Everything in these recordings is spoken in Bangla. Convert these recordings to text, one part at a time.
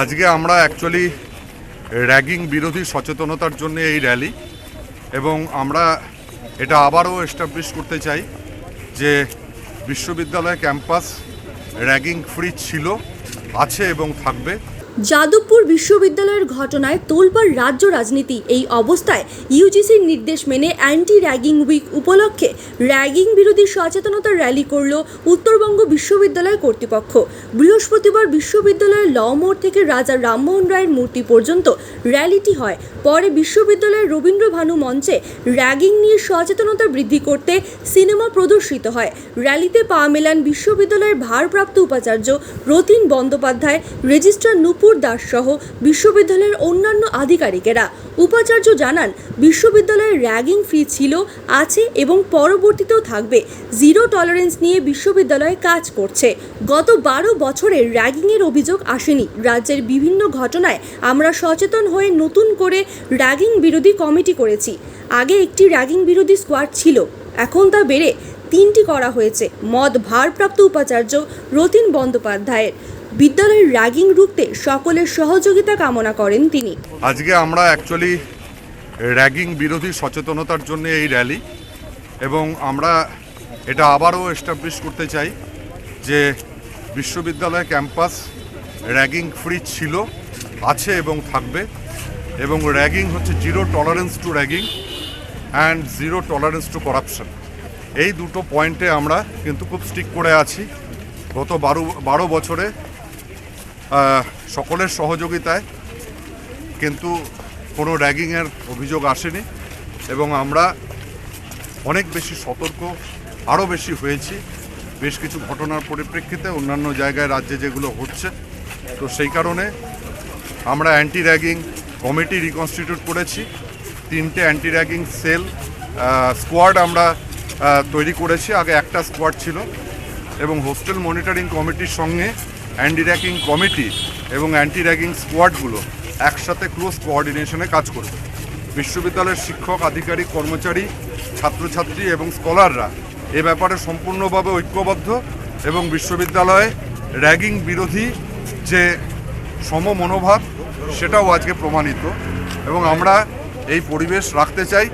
আজকে আমরা অ্যাকচুয়ালি র্যাগিং বিরোধী সচেতনতার জন্য এই র্যালি এবং আমরা এটা আবারও এস্টাবলিশ করতে চাই যে বিশ্ববিদ্যালয় ক্যাম্পাস র্যাগিং ফ্রি ছিল, আছে এবং থাকবে। যাদবপুর বিশ্ববিদ্যালয়ের ঘটনায় তোলপাড় রাজ্য রাজনীতি। এই অবস্থায় ইউজিসির নির্দেশ মেনে অ্যান্টি র্যাগিং উইক উপলক্ষে র্যাগিং বিরোধী সচেতনতা র্যালি করল উত্তরবঙ্গ বিশ্ববিদ্যালয় কর্তৃপক্ষ। বৃহস্পতিবার বিশ্ববিদ্যালয়ের ল মোড় থেকে রাজা রামমোহন রায়ের মূর্তি পর্যন্ত র্যালিটি হয়। পরে বিশ্ববিদ্যালয়ের রবীন্দ্র ভানু মঞ্চে র্যাগিং নিয়ে সচেতনতা বৃদ্ধি করতে সিনেমা প্রদর্শিত হয়। র্যালিতে পা মেলান বিশ্ববিদ্যালয়ের ভারপ্রাপ্ত উপাচার্য রতিন বন্দ্যোপাধ্যায়, রেজিস্ট্রার নূপুর দাস সহ বিশ্ববিদ্যালয়ের অন্যান্য আধিকারিকেরা। উপাচার্য জানান বিশ্ববিদ্যালয়ের র্যাগিং ফ্রি ছিল, আছে এবং পরবর্তীতেও থাকবে। জিরো টলারেন্স নিয়ে বিশ্ববিদ্যালয়ে কাজ করছে। গত বারো বছরে র্যাগিংয়ের অভিযোগ আসেনি। রাজ্যের বিভিন্ন ঘটনায় আমরা সচেতন হয়ে নতুন করে র্যাগিং বিরোধী কমিটি করেছি। আগে একটি র্যাগিং বিরোধী স্কোয়াড ছিল, এখন তা বেড়ে তিনটি করা হয়েছে, মদ ভারপ্রাপ্ত উপাচার্য রতিন বন্দ্যোপাধ্যায়ের। বিদ্যালয়ের র্যাগিং রুখতে সকলের সহযোগিতা কামনা করেন তিনি। আজকে আমরা অ্যাকচুয়ালি র্যাগিং বিরোধী সচেতনতার জন্য এই র্যালি এবং আমরা এটা আবারও এস্টাবলিশ করতে চাই যে বিশ্ববিদ্যালয় ক্যাম্পাস র্যাগিং ফ্রি ছিল, আছে এবং থাকবে এবং র্যাগিং হচ্ছে zero tolerance to ragging and zero tolerance to corruption এই দুটো পয়েন্টে আমরা কিন্তু খুব স্টিক করে আছি। গত বারো বারো বছরে সকলের সহযোগিতায়, কিন্তু কোনো র্যাগিংয়ের অভিযোগ আসেনি এবং আমরা অনেক বেশি সতর্ক, আরও বেশি হয়েছি। বেশ কিছু ঘটনার পরিপ্রেক্ষিতে অন্যান্য জায়গায় রাজ্যে যেগুলো হচ্ছে, তো সেই কারণে আমরা অ্যান্টি র্যাগিং কমিটি রিকনস্টিটিউট করেছি। তিনটে অ্যান্টি র্যাগিং সেল স্কোয়াড আমরা তৈরি করেছি। আগে একটা স্কোয়াড ছিল এবং হোস্টেল মনিটরিং কমিটির সঙ্গে অ্যান্টি র্যাগিং কমিটি এবং অ্যান্টি র্যাগিং স্কোয়াডগুলো একসাথে ক্লোজ কোঅর্ডিনেশনে কাজ করবে। বিশ্ববিদ্যালয়ের শিক্ষক, আধিকারিক, কর্মচারী, ছাত্রছাত্রী এবং স্কলাররা এ ব্যাপারে সম্পূর্ণভাবে ঐক্যবদ্ধ এবং বিশ্ববিদ্যালয়ে র্যাগিং বিরোধী যে সম মনোভাব সেটাও আজকে প্রমাণিত এবং আমরা এই পরিবেশ রাখতে চাই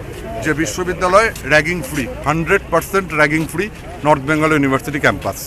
যে বিশ্ববিদ্যালয় ragging free hundred percent ragging free North Bengal University campus